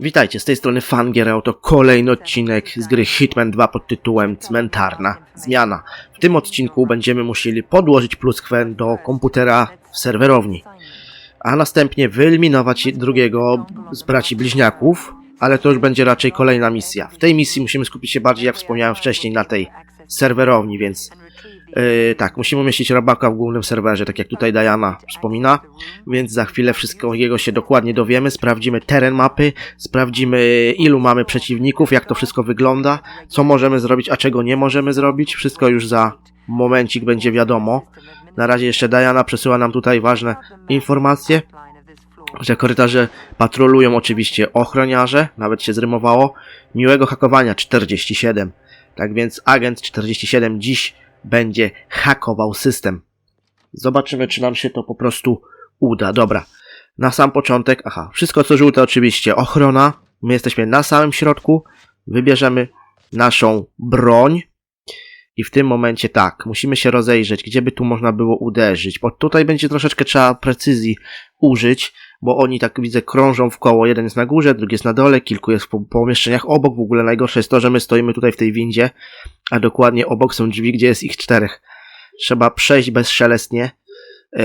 Witajcie, z tej strony Fangier, to kolejny odcinek z gry Hitman 2 pod tytułem Cmentarna Zmiana. W tym odcinku będziemy musieli podłożyć pluskwę do komputera w serwerowni, a następnie wyeliminować drugiego z braci bliźniaków, ale to już będzie raczej kolejna misja. W tej misji musimy skupić się bardziej, jak wspomniałem wcześniej, na tej serwerowni, więc Yy, tak, musimy umieścić robaka w głównym serwerze, tak jak tutaj Diana wspomina, więc za chwilę wszystkiego się dokładnie dowiemy, sprawdzimy teren mapy, sprawdzimy ilu mamy przeciwników, jak to wszystko wygląda, co możemy zrobić, a czego nie możemy zrobić, wszystko już za momencik będzie wiadomo. Na razie jeszcze Diana przesyła nam tutaj ważne informacje, że korytarze patrolują oczywiście ochroniarze, nawet się zrymowało, miłego hakowania 47. Tak więc agent 47 dziś będzie hakował system. Zobaczymy, czy nam się to po prostu uda. Dobra. Na sam początek, aha, wszystko co żółte oczywiście ochrona. My jesteśmy na samym środku. Wybierzemy naszą broń. I w tym momencie tak, musimy się rozejrzeć, gdzie by tu można było uderzyć. Bo tutaj będzie troszeczkę trzeba precyzji użyć, bo oni tak widzę krążą w koło. Jeden jest na górze, drugi jest na dole, kilku jest w po- pomieszczeniach obok. W ogóle najgorsze jest to, że my stoimy tutaj w tej windzie, a dokładnie obok są drzwi, gdzie jest ich czterech. Trzeba przejść bezszelestnie yy,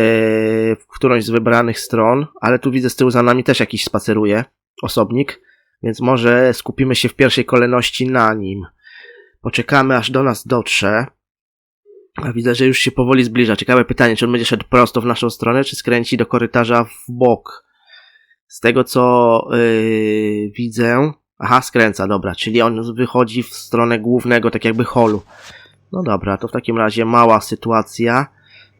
w którąś z wybranych stron, ale tu widzę z tyłu za nami też jakiś spaceruje, osobnik, więc może skupimy się w pierwszej kolejności na nim. Poczekamy aż do nas dotrze. A widzę, że już się powoli zbliża. Ciekawe pytanie, czy on będzie szedł prosto w naszą stronę, czy skręci do korytarza w bok. Z tego co yy, widzę. Aha, skręca, dobra, czyli on wychodzi w stronę głównego, tak jakby holu. No dobra, to w takim razie mała sytuacja.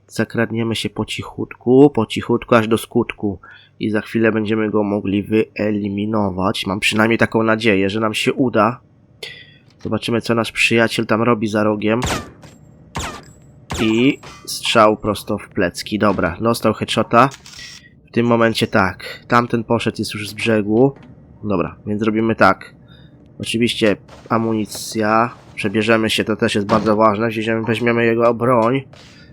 Zakradniemy się po cichutku, po cichutku aż do skutku. I za chwilę będziemy go mogli wyeliminować. Mam przynajmniej taką nadzieję, że nam się uda. Zobaczymy, co nasz przyjaciel tam robi za rogiem. I strzał prosto w plecki. Dobra, dostał headshota. W tym momencie tak. Tamten poszedł jest już z brzegu. Dobra, więc robimy tak. Oczywiście amunicja. Przebierzemy się, to też jest bardzo ważne. Weźmiemy, weźmiemy jego broń.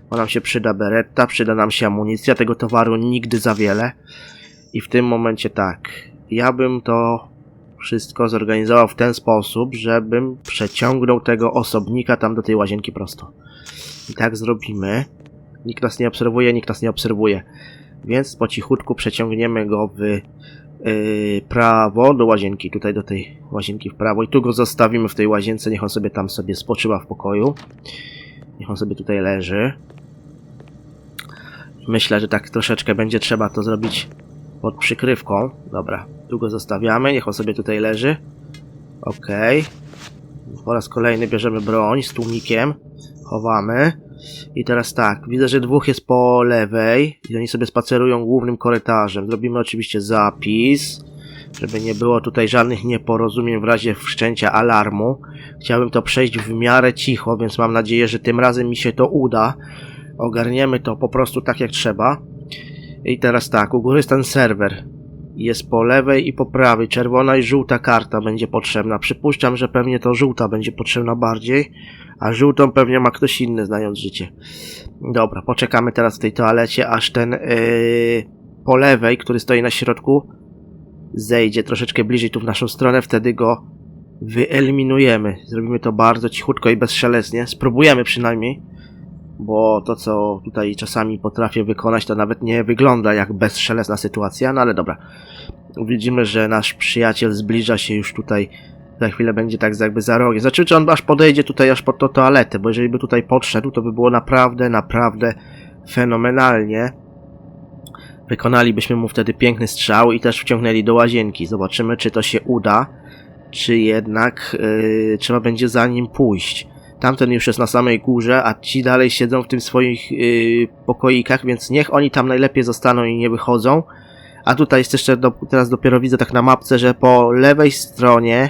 Bo nam się przyda beretta, przyda nam się amunicja. Tego towaru nigdy za wiele. I w tym momencie tak. Ja bym to wszystko zorganizował w ten sposób, żebym przeciągnął tego osobnika tam do tej łazienki prosto. I tak zrobimy. Nikt nas nie obserwuje, nikt nas nie obserwuje. Więc po cichutku przeciągniemy go w prawo do łazienki, tutaj do tej łazienki w prawo i tu go zostawimy w tej łazience, niech on sobie tam sobie spoczywa w pokoju. Niech on sobie tutaj leży. Myślę, że tak troszeczkę będzie trzeba to zrobić pod przykrywką. Dobra, tu go zostawiamy, niech on sobie tutaj leży. Okej. Po raz kolejny bierzemy broń z tłumikiem. Chowamy. I teraz tak, widzę, że dwóch jest po lewej i oni sobie spacerują głównym korytarzem. Zrobimy oczywiście zapis, żeby nie było tutaj żadnych nieporozumień w razie wszczęcia alarmu. Chciałbym to przejść w miarę cicho, więc mam nadzieję, że tym razem mi się to uda. Ogarniemy to po prostu tak jak trzeba. I teraz tak, u góry jest ten serwer. Jest po lewej i po prawej. Czerwona i żółta karta będzie potrzebna. Przypuszczam, że pewnie to żółta będzie potrzebna bardziej. A żółtą pewnie ma ktoś inny, znając życie. Dobra, poczekamy teraz w tej toalecie, aż ten yy, po lewej, który stoi na środku, zejdzie troszeczkę bliżej tu w naszą stronę, wtedy go wyeliminujemy. Zrobimy to bardzo cichutko i bezszelestnie. Spróbujemy przynajmniej, bo to, co tutaj czasami potrafię wykonać, to nawet nie wygląda jak bezszelestna sytuacja, no ale dobra. Widzimy, że nasz przyjaciel zbliża się już tutaj za chwilę będzie tak jakby za rogiem. Znaczy, czy on aż podejdzie tutaj aż pod to toaletę, bo jeżeli by tutaj podszedł, to by było naprawdę, naprawdę fenomenalnie. Wykonalibyśmy mu wtedy piękny strzał i też wciągnęli do łazienki. Zobaczymy, czy to się uda, czy jednak yy, trzeba będzie za nim pójść. Tamten już jest na samej górze, a ci dalej siedzą w tym swoich yy, pokoikach, więc niech oni tam najlepiej zostaną i nie wychodzą. A tutaj jest jeszcze, do, teraz dopiero widzę tak na mapce, że po lewej stronie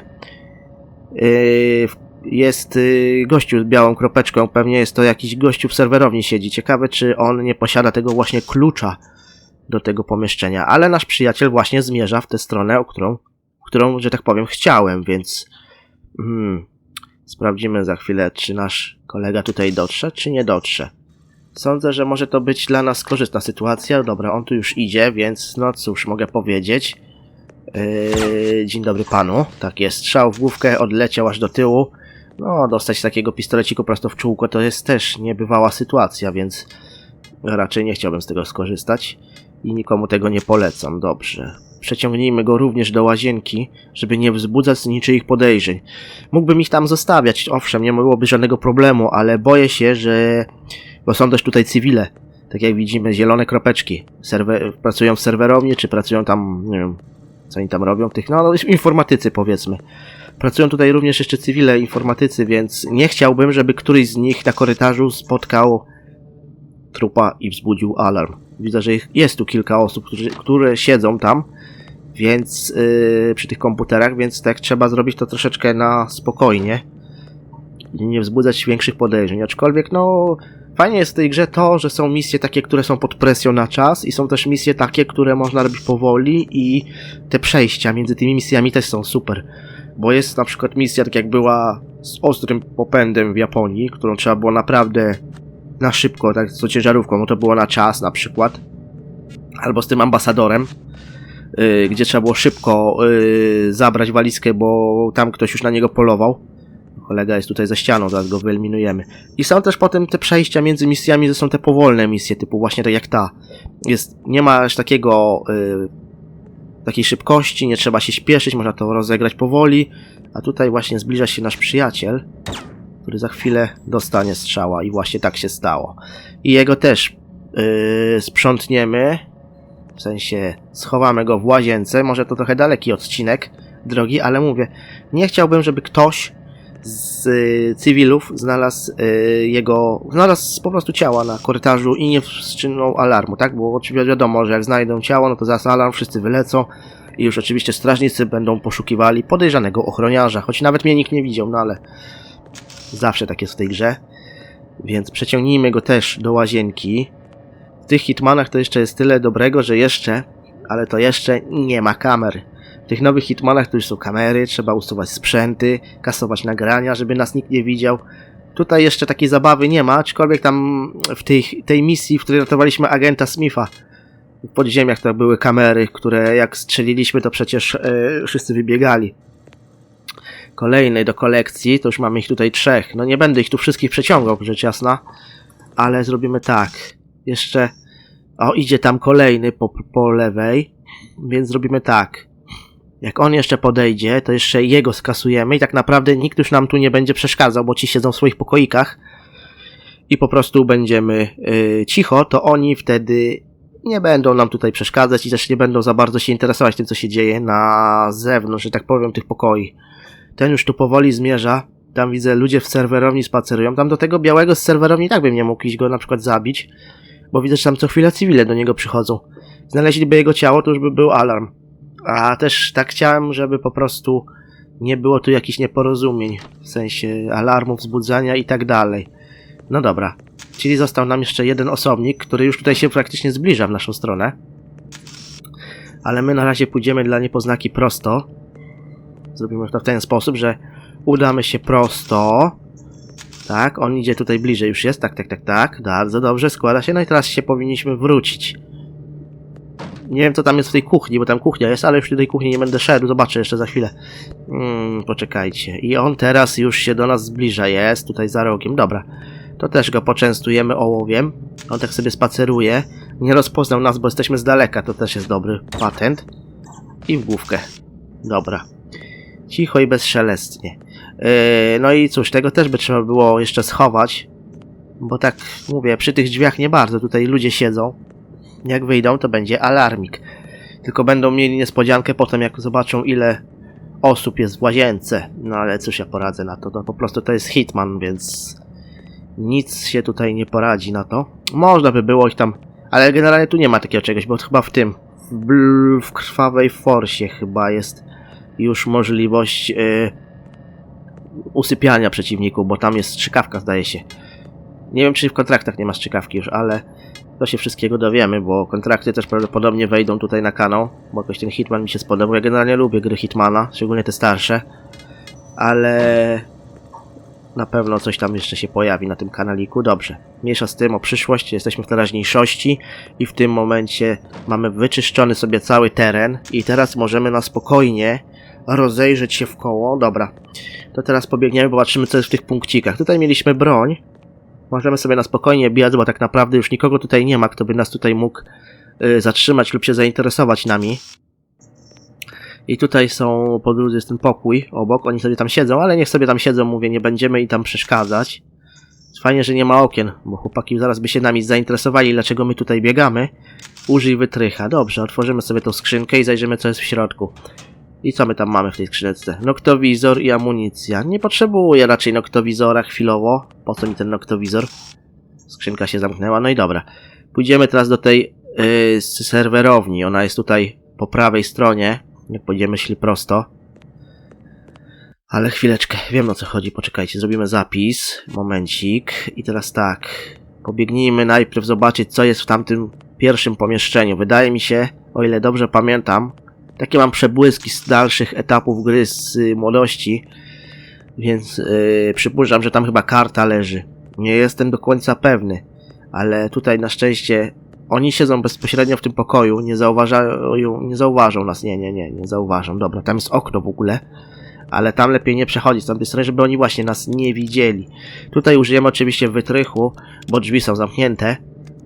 Yy, jest yy, gościu z białą kropeczką, pewnie jest to jakiś gościu w serwerowni siedzi. Ciekawe, czy on nie posiada tego właśnie klucza do tego pomieszczenia, ale nasz przyjaciel właśnie zmierza w tę stronę, o którą, którą, że tak powiem, chciałem, więc hmm, sprawdzimy za chwilę, czy nasz kolega tutaj dotrze, czy nie dotrze. Sądzę, że może to być dla nas korzystna sytuacja. Dobra, on tu już idzie, więc no cóż, mogę powiedzieć. Yy, dzień dobry panu. Tak jest, strzał w główkę, odleciał aż do tyłu. No, dostać takiego pistoleciku prosto w czółko to jest też niebywała sytuacja, więc raczej nie chciałbym z tego skorzystać i nikomu tego nie polecam. Dobrze. Przeciągnijmy go również do łazienki, żeby nie wzbudzać niczyich podejrzeń. Mógłbym ich tam zostawiać, owszem, nie byłoby żadnego problemu, ale boję się, że... Bo są też tutaj cywile. Tak jak widzimy, zielone kropeczki. Serwe... Pracują w serwerowni, czy pracują tam, nie wiem, co oni tam robią, tych, no, informatycy powiedzmy. Pracują tutaj również jeszcze cywile, informatycy, więc nie chciałbym, żeby któryś z nich na korytarzu spotkał trupa i wzbudził alarm. Widzę, że ich- jest tu kilka osób, którzy, które siedzą tam, więc yy, przy tych komputerach, więc tak trzeba zrobić to troszeczkę na spokojnie nie wzbudzać większych podejrzeń. Aczkolwiek, no, fajnie jest w tej grze to, że są misje takie, które są pod presją na czas i są też misje takie, które można robić powoli i te przejścia między tymi misjami też są super. Bo jest na przykład misja, tak jak była z ostrym popędem w Japonii, którą trzeba było naprawdę na szybko, tak z ciężarówką, no to było na czas na przykład. Albo z tym ambasadorem, yy, gdzie trzeba było szybko yy, zabrać walizkę, bo tam ktoś już na niego polował. Kolega jest tutaj za ścianą, zaraz go wyeliminujemy. I są też potem te przejścia między misjami, że są te powolne misje, typu właśnie tak jak ta. Jest, nie ma aż takiego yy, takiej szybkości, nie trzeba się śpieszyć, można to rozegrać powoli. A tutaj właśnie zbliża się nasz przyjaciel, który za chwilę dostanie strzała i właśnie tak się stało. I jego też yy, sprzątniemy, w sensie schowamy go w łazience, może to trochę daleki odcinek drogi, ale mówię, nie chciałbym, żeby ktoś z y, cywilów znalazł y, jego, znalazł po prostu ciała na korytarzu i nie wstrzymał alarmu, tak? Bo oczywiście wiadomo, że jak znajdą ciało, no to zaraz alarm, wszyscy wylecą i już oczywiście strażnicy będą poszukiwali podejrzanego ochroniarza, choć nawet mnie nikt nie widział, no ale zawsze tak jest w tej grze. Więc przeciągnijmy go też do łazienki. W tych hitmanach to jeszcze jest tyle dobrego, że jeszcze, ale to jeszcze nie ma kamer. W tych nowych hitmanach to już są kamery, trzeba usuwać sprzęty, kasować nagrania, żeby nas nikt nie widział. Tutaj jeszcze takiej zabawy nie ma, aczkolwiek tam w tej, tej misji, w której ratowaliśmy agenta Smitha, w podziemiach to były kamery, które jak strzeliliśmy, to przecież e, wszyscy wybiegali. Kolejny do kolekcji, to już mamy ich tutaj trzech. No nie będę ich tu wszystkich przeciągał, rzecz jasna, ale zrobimy tak. Jeszcze, o idzie tam kolejny po, po lewej, więc zrobimy tak. Jak on jeszcze podejdzie, to jeszcze jego skasujemy i tak naprawdę nikt już nam tu nie będzie przeszkadzał, bo ci siedzą w swoich pokoikach i po prostu będziemy y, cicho, to oni wtedy nie będą nam tutaj przeszkadzać i też nie będą za bardzo się interesować tym, co się dzieje na zewnątrz, że tak powiem, tych pokoi. Ten już tu powoli zmierza. Tam widzę, ludzie w serwerowni spacerują. Tam do tego białego z serwerowni tak bym nie mógł iść go na przykład zabić, bo widzę, że tam co chwilę cywile do niego przychodzą. Znaleźliby jego ciało, to już by był alarm. A też tak chciałem, żeby po prostu nie było tu jakichś nieporozumień, w sensie alarmu, wzbudzania i tak dalej. No dobra, czyli został nam jeszcze jeden osobnik, który już tutaj się praktycznie zbliża w naszą stronę. Ale my na razie pójdziemy dla niepoznaki prosto. Zrobimy to w ten sposób, że udamy się prosto. Tak, on idzie tutaj bliżej już jest, tak, tak, tak, tak. Bardzo dobrze, składa się. No i teraz się powinniśmy wrócić. Nie wiem, co tam jest w tej kuchni, bo tam kuchnia jest, ale już do tej kuchni nie będę szedł, zobaczę jeszcze za chwilę. Hmm, poczekajcie. I on teraz już się do nas zbliża, jest tutaj za rogiem. Dobra, to też go poczęstujemy ołowiem. On tak sobie spaceruje. Nie rozpoznał nas, bo jesteśmy z daleka, to też jest dobry patent. I w główkę. Dobra. Cicho i bezszelestnie. Yy, no i cóż, tego też by trzeba było jeszcze schować. Bo tak mówię, przy tych drzwiach nie bardzo. Tutaj ludzie siedzą. Jak wyjdą, to będzie alarmik. Tylko będą mieli niespodziankę potem, jak zobaczą, ile osób jest w łazience. No ale cóż ja poradzę na to. To po prostu to jest Hitman, więc nic się tutaj nie poradzi na to. Można by było ich tam. Ale generalnie tu nie ma takiego czegoś, bo chyba w tym. W, w krwawej forsie chyba jest już możliwość yy, usypiania przeciwników, bo tam jest strzykawka, zdaje się. Nie wiem, czy w kontraktach nie ma strzykawki już, ale to się wszystkiego dowiemy, bo kontrakty też prawdopodobnie wejdą tutaj na kanał, bo jakoś ten Hitman mi się spodobał. Ja generalnie lubię gry Hitmana, szczególnie te starsze, ale Na pewno coś tam jeszcze się pojawi na tym kanaliku. Dobrze. Mniejsza z tym o przyszłość. Jesteśmy w teraźniejszości i w tym momencie mamy wyczyszczony sobie cały teren i teraz możemy na spokojnie rozejrzeć się w koło. Dobra. To teraz pobiegniemy, popatrzymy co jest w tych punkcikach. Tutaj mieliśmy broń. Możemy sobie na spokojnie biec, bo tak naprawdę już nikogo tutaj nie ma, kto by nas tutaj mógł y, zatrzymać lub się zainteresować nami. I tutaj są po drodze jest ten pokój obok, oni sobie tam siedzą, ale niech sobie tam siedzą, mówię, nie będziemy im tam przeszkadzać. Fajnie, że nie ma okien, bo chłopaki zaraz by się nami zainteresowali, dlaczego my tutaj biegamy. Użyj wytrycha. Dobrze, otworzymy sobie tą skrzynkę i zajrzymy, co jest w środku. I co my tam mamy w tej skrzyneczce? Noktowizor i amunicja. Nie potrzebuję raczej noktowizora chwilowo. Po co mi ten noktowizor? Skrzynka się zamknęła, no i dobra. Pójdziemy teraz do tej yy, serwerowni. Ona jest tutaj po prawej stronie. Nie pójdziemy szli prosto. Ale chwileczkę, wiem o co chodzi, poczekajcie, zrobimy zapis. Momencik. I teraz tak. Pobiegnijmy najpierw zobaczyć, co jest w tamtym pierwszym pomieszczeniu. Wydaje mi się, o ile dobrze pamiętam, takie mam przebłyski z dalszych etapów gry z y, młodości, więc yy, przypuszczam, że tam chyba karta leży. Nie jestem do końca pewny, ale tutaj na szczęście oni siedzą bezpośrednio w tym pokoju, nie zauważają, nie zauważą nas, nie, nie, nie, nie zauważą. Dobra, tam jest okno w ogóle, ale tam lepiej nie przechodzić z tamtej strony, żeby oni właśnie nas nie widzieli. Tutaj użyjemy oczywiście wytrychu, bo drzwi są zamknięte.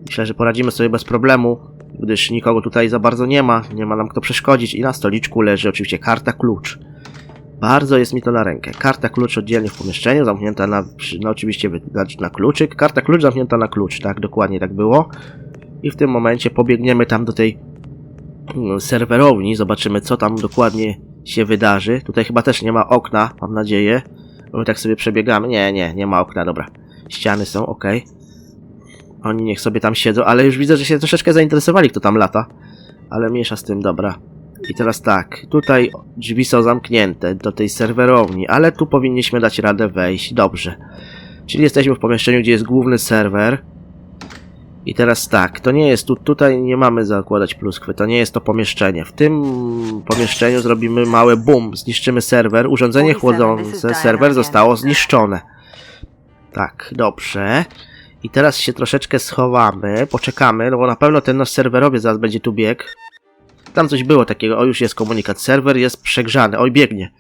Myślę, że poradzimy sobie bez problemu, gdyż nikogo tutaj za bardzo nie ma, nie ma nam kto przeszkodzić i na stoliczku leży oczywiście karta klucz. Bardzo jest mi to na rękę. Karta klucz oddzielnie w pomieszczeniu, zamknięta na, no oczywiście na, kluczyk. Karta klucz zamknięta na klucz, tak, dokładnie tak było. I w tym momencie pobiegniemy tam do tej mm, serwerowni, zobaczymy co tam dokładnie się wydarzy. Tutaj chyba też nie ma okna, mam nadzieję. My tak sobie przebiegamy. Nie, nie, nie ma okna, dobra. Ściany są, ok. Oni niech sobie tam siedzą, ale już widzę, że się troszeczkę zainteresowali, kto tam lata. Ale mniejsza z tym, dobra. I teraz tak, tutaj drzwi są zamknięte do tej serwerowni, ale tu powinniśmy dać radę wejść. Dobrze. Czyli jesteśmy w pomieszczeniu, gdzie jest główny serwer. I teraz tak, to nie jest tu, tutaj nie mamy zakładać pluskwy, to nie jest to pomieszczenie. W tym pomieszczeniu zrobimy małe boom, zniszczymy serwer, urządzenie chłodzące serwer zostało zniszczone. Tak, dobrze. I teraz się troszeczkę schowamy, poczekamy, no bo na pewno ten nasz serwerowiec zaraz będzie tu biegł. Tam coś było takiego, o już jest komunikat, serwer jest przegrzany, oj biegnie.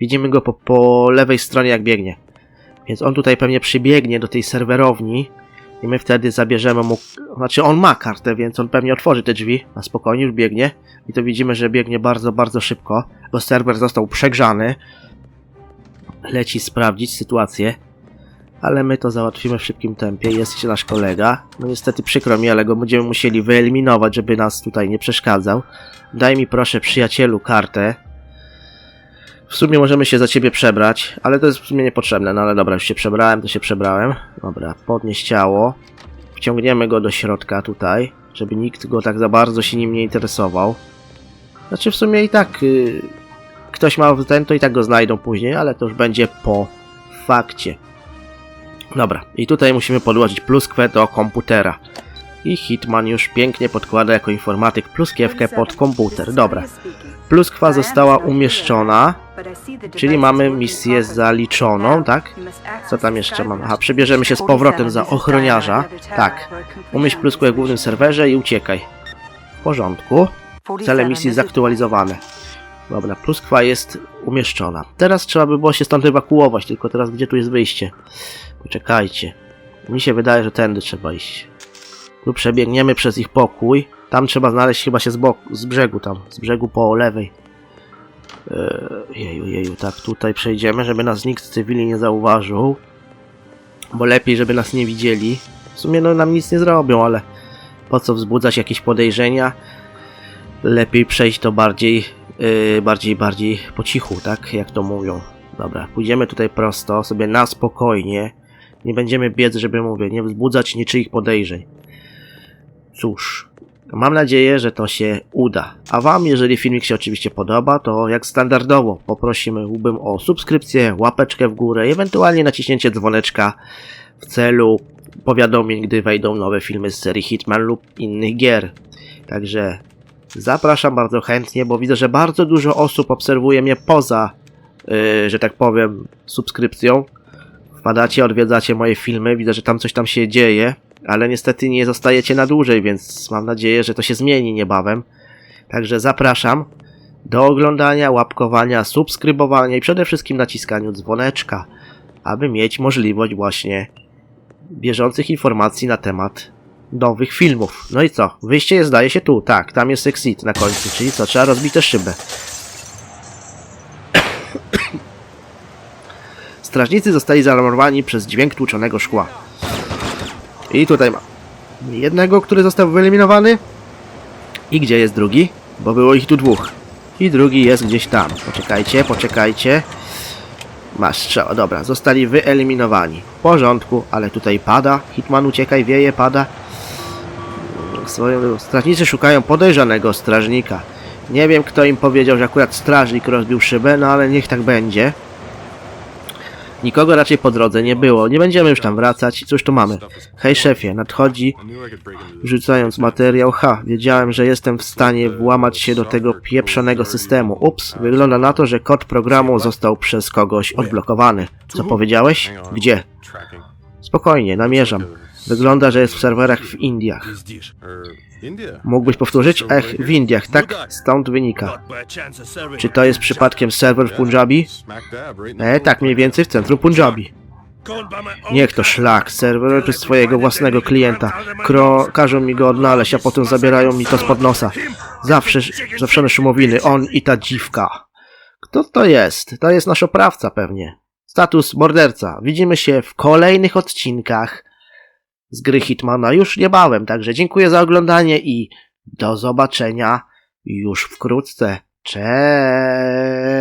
Widzimy go po, po lewej stronie jak biegnie. Więc on tutaj pewnie przybiegnie do tej serwerowni i my wtedy zabierzemy mu, znaczy on ma kartę, więc on pewnie otworzy te drzwi, na spokojnie już biegnie. I to widzimy, że biegnie bardzo, bardzo szybko, bo serwer został przegrzany. Leci sprawdzić sytuację ale my to załatwimy w szybkim tempie. Jest jeszcze nasz kolega. No niestety przykro mi, ale go będziemy musieli wyeliminować, żeby nas tutaj nie przeszkadzał. Daj mi proszę, przyjacielu, kartę. W sumie możemy się za ciebie przebrać, ale to jest w sumie niepotrzebne. No ale dobra, już się przebrałem, to się przebrałem. Dobra, podnieś ciało. Wciągniemy go do środka tutaj, żeby nikt go tak za bardzo się nim nie interesował. Znaczy w sumie i tak y, ktoś ma ten, to i tak go znajdą później, ale to już będzie po fakcie. Dobra, i tutaj musimy podłożyć pluskwę do komputera. I Hitman już pięknie podkłada jako informatyk pluskiewkę pod komputer. Dobra, pluskwa została umieszczona, czyli mamy misję zaliczoną, tak? Co tam jeszcze mamy? Aha, przebierzemy się z powrotem za ochroniarza. Tak, umieść pluskwę w głównym serwerze i uciekaj. W porządku. Cele misji zaktualizowane. Dobra, pluskwa jest umieszczona. Teraz trzeba by było się stąd ewakuować, tylko teraz gdzie tu jest wyjście? Poczekajcie. Mi się wydaje, że tędy trzeba iść. Tu przebiegniemy przez ich pokój. Tam trzeba znaleźć chyba się z boku, z brzegu tam, z brzegu po lewej. Eee, jeju, jeju, tak tutaj przejdziemy, żeby nas nikt z cywili nie zauważył. Bo lepiej, żeby nas nie widzieli. W sumie no nam nic nie zrobią, ale po co wzbudzać jakieś podejrzenia? Lepiej przejść to bardziej, yy, bardziej, bardziej po cichu, tak? Jak to mówią. Dobra, pójdziemy tutaj prosto, sobie na spokojnie. Nie będziemy biec, żeby mówię, nie wzbudzać niczyich podejrzeń. Cóż, mam nadzieję, że to się uda. A Wam, jeżeli filmik się oczywiście podoba, to jak standardowo poprosimy bym o subskrypcję, łapeczkę w górę ewentualnie naciśnięcie dzwoneczka w celu powiadomień, gdy wejdą nowe filmy z serii Hitman lub innych gier. Także zapraszam bardzo chętnie, bo widzę, że bardzo dużo osób obserwuje mnie poza, yy, że tak powiem, subskrypcją wpadacie, odwiedzacie moje filmy, widzę, że tam coś tam się dzieje, ale niestety nie zostajecie na dłużej, więc mam nadzieję, że to się zmieni niebawem. Także zapraszam do oglądania, łapkowania, subskrybowania i przede wszystkim naciskaniu dzwoneczka, aby mieć możliwość właśnie bieżących informacji na temat nowych filmów. No i co? Wyjście jest, zdaje się tu, tak, tam jest exit na końcu, czyli co? Trzeba rozbić tę szybę. Strażnicy zostali zaalarmowani przez dźwięk tłuczonego szkła. I tutaj mam jednego, który został wyeliminowany. I gdzie jest drugi? Bo było ich tu dwóch. I drugi jest gdzieś tam. Poczekajcie, poczekajcie. Masz strzał, dobra, zostali wyeliminowani. W porządku, ale tutaj pada. Hitman uciekaj, wieje, pada. Strażnicy szukają podejrzanego strażnika. Nie wiem, kto im powiedział, że akurat strażnik rozbił szybę, no ale niech tak będzie. Nikogo raczej po drodze nie było. Nie będziemy już tam wracać. Cóż tu mamy? Hej szefie, nadchodzi rzucając materiał. Ha, wiedziałem, że jestem w stanie włamać się do tego pieprzonego systemu. Ups, wygląda na to, że kod programu został przez kogoś odblokowany. Co powiedziałeś? Gdzie? Spokojnie, namierzam. Wygląda, że jest w serwerach w Indiach. Mógłbyś powtórzyć? Ech, w Indiach, tak? Stąd wynika. Czy to jest przypadkiem serwer w Punjabi? E, tak mniej więcej w centrum Punjabi. Niech to szlak, serwer przez swojego własnego klienta. Kro, każą mi go odnaleźć, a potem zabierają mi to spod nosa. Zawsze, zawsze szumowiny, on i ta dziwka. Kto to jest? To jest nasz oprawca pewnie. Status morderca. Widzimy się w kolejnych odcinkach z gry Hitmana już niebawem, także dziękuję za oglądanie i do zobaczenia już wkrótce. Cześć!